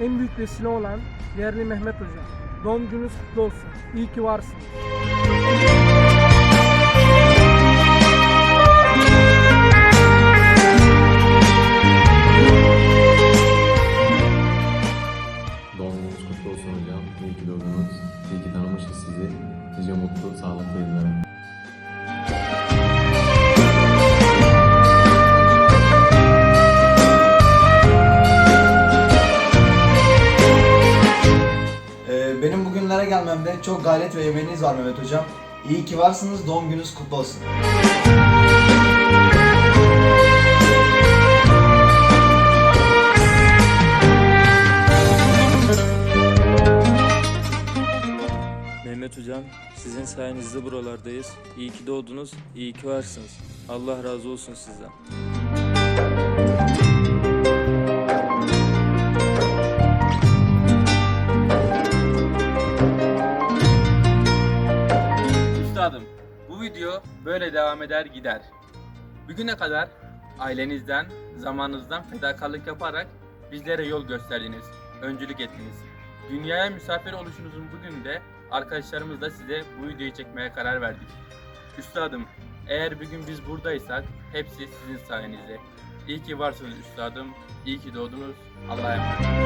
en büyük vesile olan değerli Mehmet Hoca. Doğum gününüz kutlu olsun. İyi ki varsınız. Doğum gününüz kutlu olsun hocam. İyi ki doğdunuz. İyi ki tanımışız sizi. Nice mutlu, sağlıklı. Gelmemde çok gayret ve emeğiniz var Mehmet Hocam. İyi ki varsınız, doğum gününüz kutlu olsun. Mehmet Hocam, sizin sayenizde buralardayız. İyi ki doğdunuz, iyi ki varsınız. Allah razı olsun sizden. Üstadım, bu video böyle devam eder gider. Bugüne kadar ailenizden, zamanınızdan fedakarlık yaparak bizlere yol gösterdiniz, öncülük ettiniz. Dünyaya misafir oluşunuzun bugün de arkadaşlarımızla size bu videoyu çekmeye karar verdik. Üstadım, eğer bugün biz buradaysak hepsi sizin sayenizde. İyi ki varsınız üstadım, iyi ki doğdunuz. Allah'a emanet.